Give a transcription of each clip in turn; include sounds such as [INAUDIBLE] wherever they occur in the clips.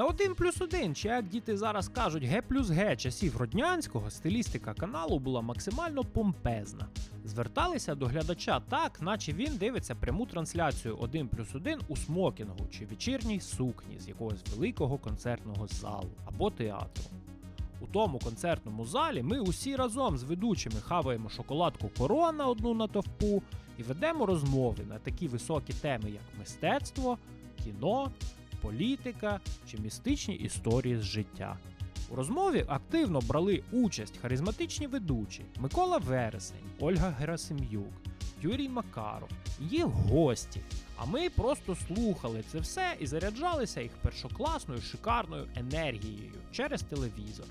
На 1 плюс 1, чи як діти зараз кажуть, Г плюс Г часів Роднянського, стилістика каналу була максимально помпезна. Зверталися до глядача так, наче він дивиться пряму трансляцію 1 плюс 1 у смокінгу чи вечірній сукні з якогось великого концертного залу або театру. У тому концертному залі ми усі разом з ведучими хаваємо шоколадку корона одну на товпу і ведемо розмови на такі високі теми, як мистецтво, кіно, політика чи містичні історії з життя. У розмові активно брали участь харизматичні ведучі Микола Вересень, Ольга Герасим'юк, Юрій Макаров, їх гості. А ми просто слухали це все і заряджалися їх першокласною шикарною енергією через телевізор.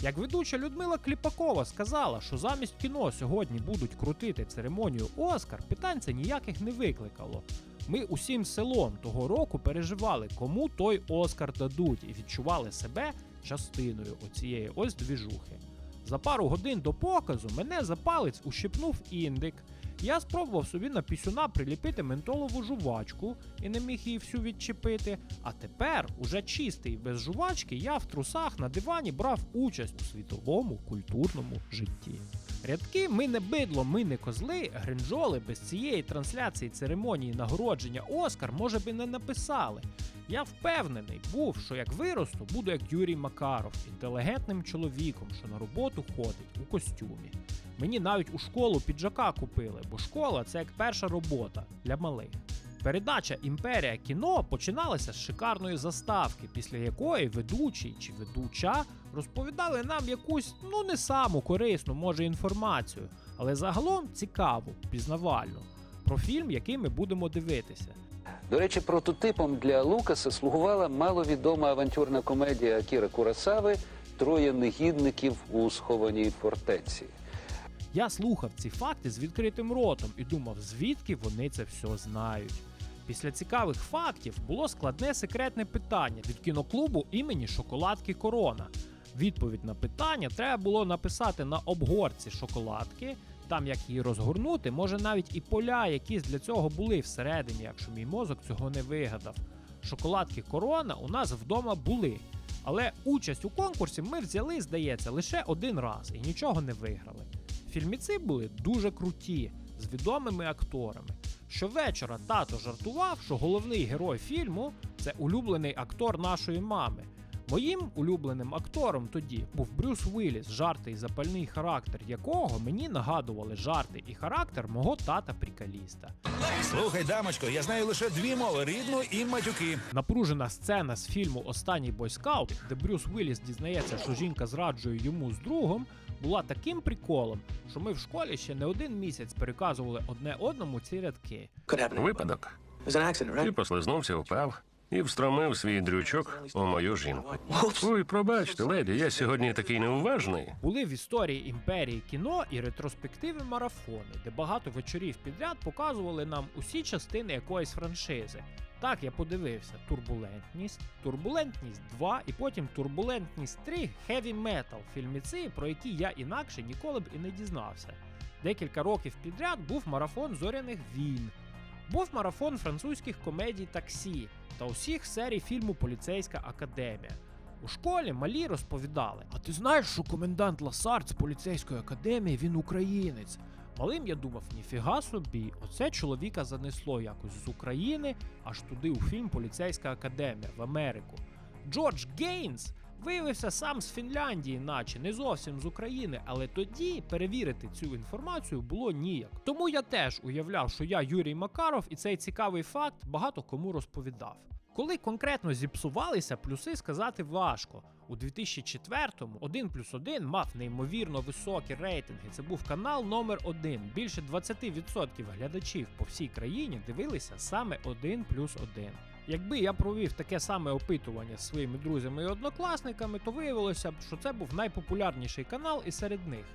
Як ведуча Людмила Кліпакова сказала, що замість кіно сьогодні будуть крутити церемонію Оскар, питань це ніяких не викликало. Ми усім селом того року переживали, кому той Оскар дадуть, і відчували себе частиною оцієї ось двіжухи. За пару годин до показу мене за палець ущипнув індик. Я спробував собі на пісюна приліпити ментолову жувачку і не міг її всю відчепити. А тепер, уже чистий без жувачки, я в трусах на дивані брав участь у світовому культурному житті. Рядки ми не бидло, ми не козли, гринджоли без цієї трансляції церемонії нагородження Оскар, може би не написали. Я впевнений був, що як виросту, буду як Юрій Макаров, інтелігентним чоловіком, що на роботу ходить у костюмі. Мені навіть у школу піджака купили, бо школа це як перша робота для малих. Передача Імперія кіно починалася з шикарної заставки, після якої ведучий чи ведуча розповідали нам якусь ну не саму корисну, може, інформацію, але загалом цікаву, пізнавальну про фільм, який ми будемо дивитися. До речі, прототипом для Лукаса слугувала маловідома авантюрна комедія Акіра Курасави Троє негідників у схованій фортеці. Я слухав ці факти з відкритим ротом і думав, звідки вони це все знають. Після цікавих фактів було складне секретне питання від кіноклубу імені Шоколадки Корона. Відповідь на питання треба було написати на обгорці шоколадки. Там як її розгорнути, може навіть і поля, якісь для цього були всередині, якщо мій мозок цього не вигадав. Шоколадки Корона у нас вдома були. Але участь у конкурсі ми взяли, здається, лише один раз і нічого не виграли. Фільміці були дуже круті, з відомими акторами. Щовечора тато жартував, що головний герой фільму це улюблений актор нашої мами. Моїм улюбленим актором тоді був Брюс Уілліс, жарти і запальний характер якого мені нагадували жарти і характер мого тата прикаліста. Слухай, дамочко, я знаю лише дві мови рідну і матюки. Напружена сцена з фільму Останній бойскаут, де Брюс Уілліс дізнається, що жінка зраджує йому з другом, була таким приколом, що ми в школі ще не один місяць переказували одне одному ці рядки. Випадок. Ти послизнувся, впав і встромив свій дрючок у мою жінку. Ой, пробачте, леді, я сьогодні такий неуважний. Були в історії імперії кіно і ретроспективи марафони, де багато вечорів підряд показували нам усі частини якоїсь франшизи. Так я подивився: турбулентність, турбулентність 2 і потім турбулентність 3 Heavy Metal, фільміці, про які я інакше ніколи б і не дізнався. Декілька років підряд був марафон зоряних війн, був марафон французьких комедій таксі та усіх серій фільму Поліцейська академія. У школі малі розповідали: А ти знаєш, що комендант Ласард з поліцейської академії він українець? Малим я думав, ніфіга собі, оце чоловіка занесло якось з України аж туди у фільм Поліцейська академія в Америку. Джордж Гейнс виявився сам з Фінляндії, наче не зовсім з України, але тоді перевірити цю інформацію було ніяк. Тому я теж уявляв, що я Юрій Макаров, і цей цікавий факт багато кому розповідав. Коли конкретно зіпсувалися, плюси сказати важко. У 2004-му 1 плюс 1 мав неймовірно високі рейтинги. Це був канал номер 1 Більше 20% глядачів по всій країні дивилися саме 1 плюс 1. Якби я провів таке саме опитування з своїми друзями і однокласниками, то виявилося б, що це був найпопулярніший канал і серед них.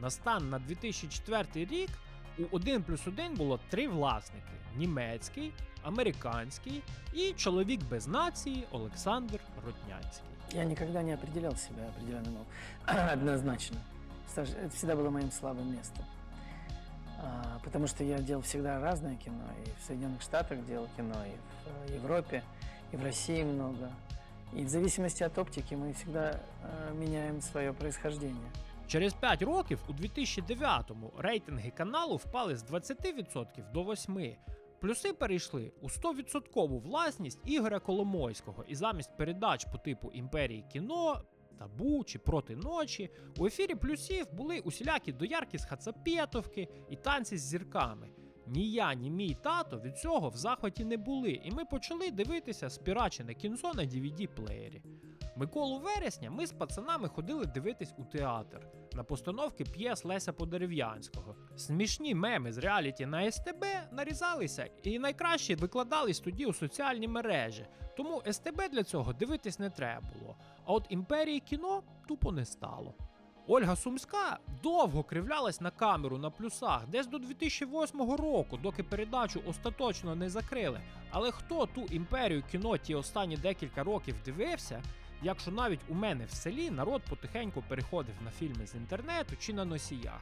На стан на 2004 рік у 1 плюс 1 було три власники: німецький, американський і чоловік без нації Олександр Ротнянський. Я никогда не определял себя определенным [CLEARS THROAT] однозначно. Стаж- Это всегда было моим слабым местом. А, Потому что я делал всегда разное кино. И в Соединенных Штатах делал кино, и в э, Европе, и в России много. И в зависимости от оптики мы всегда э, меняем свое происхождение. Через 5 років, у 2009-му, рейтинги каналу впали з 20% до 8%. Плюси перейшли у 100% власність Ігоря Коломойського, і замість передач по типу Імперії кіно, табу чи проти ночі, у ефірі плюсів були усілякі доярки з Хацапетовки і танці з зірками. Ні я, ні мій тато від цього в захваті не були, і ми почали дивитися спірачене кінцо на DVD-плеєрі. Миколу вересня ми з пацанами ходили дивитись у театр на постановки п'єс Леся Подерев'янського. Смішні меми з реаліті на СТБ нарізалися і найкраще викладались тоді у соціальні мережі. Тому СТБ для цього дивитись не треба було. А от імперії кіно тупо не стало. Ольга Сумська довго кривлялась на камеру на плюсах, десь до 2008 року, доки передачу остаточно не закрили. Але хто ту імперію кіно ті останні декілька років дивився, якщо навіть у мене в селі народ потихеньку переходив на фільми з інтернету чи на носіях.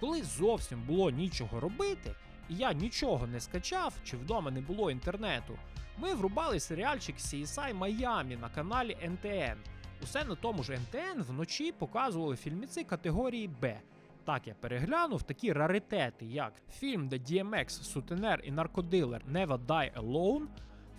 Коли зовсім було нічого робити, і я нічого не скачав, чи вдома не було інтернету, ми врубали серіальчик CSI Майамі на каналі NTN. Усе на тому ж НТН вночі показували фільміці категорії Б. Так я переглянув такі раритети, як фільм, де DMX, сутенер і наркодилер Never Die Alone,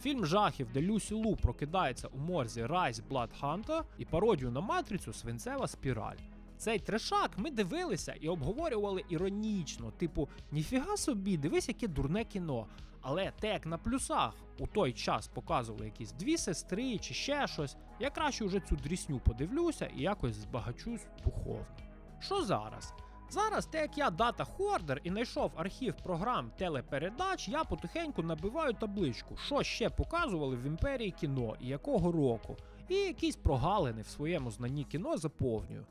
фільм жахів, де Люсі Лу прокидається у морзі Rise Blood Hunter і пародію на матрицю Свинцева спіраль. Цей трешак ми дивилися і обговорювали іронічно, типу, ніфіга собі, дивись, яке дурне кіно. Але те, як на плюсах у той час показували якісь дві сестри чи ще щось, я краще вже цю дрісню подивлюся і якось збагачусь духовно. Що зараз? Зараз, те як я дата хордер і знайшов архів програм телепередач, я потихеньку набиваю табличку, що ще показували в імперії кіно і якого року, і якісь прогалини в своєму знанні кіно заповнюю.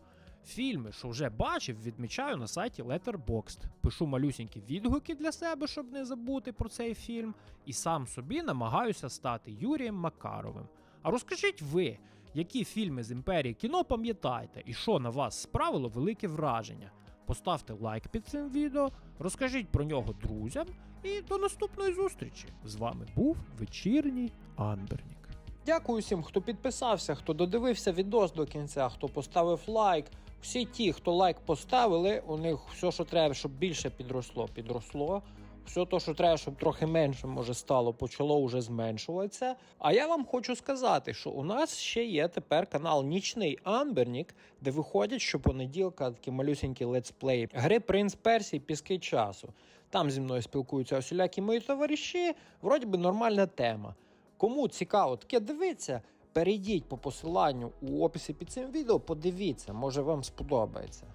Фільми, що вже бачив, відмічаю на сайті Letterboxd. Пишу малюсінькі відгуки для себе, щоб не забути про цей фільм, і сам собі намагаюся стати Юрієм Макаровим. А розкажіть ви, які фільми з імперії кіно пам'ятаєте, і що на вас справило велике враження? Поставте лайк під цим відео, розкажіть про нього друзям, і до наступної зустрічі! З вами був вечірній Анбернік. Дякую всім, хто підписався, хто додивився відос до кінця, хто поставив лайк. Всі ті, хто лайк поставили, у них все, що треба, щоб більше підросло, підросло. Все то, що треба, щоб трохи менше може стало, почало вже зменшуватися. А я вам хочу сказати, що у нас ще є тепер канал Нічний Амбернік, де виходять щопонеділка такі малюсінькі летсплеї гри Принц Персій Піски часу. Там зі мною спілкуються усілякі мої товариші. Вроді би нормальна тема. Кому цікаво таке дивитися, перейдіть по посиланню у описі під цим відео, подивіться, може вам сподобається.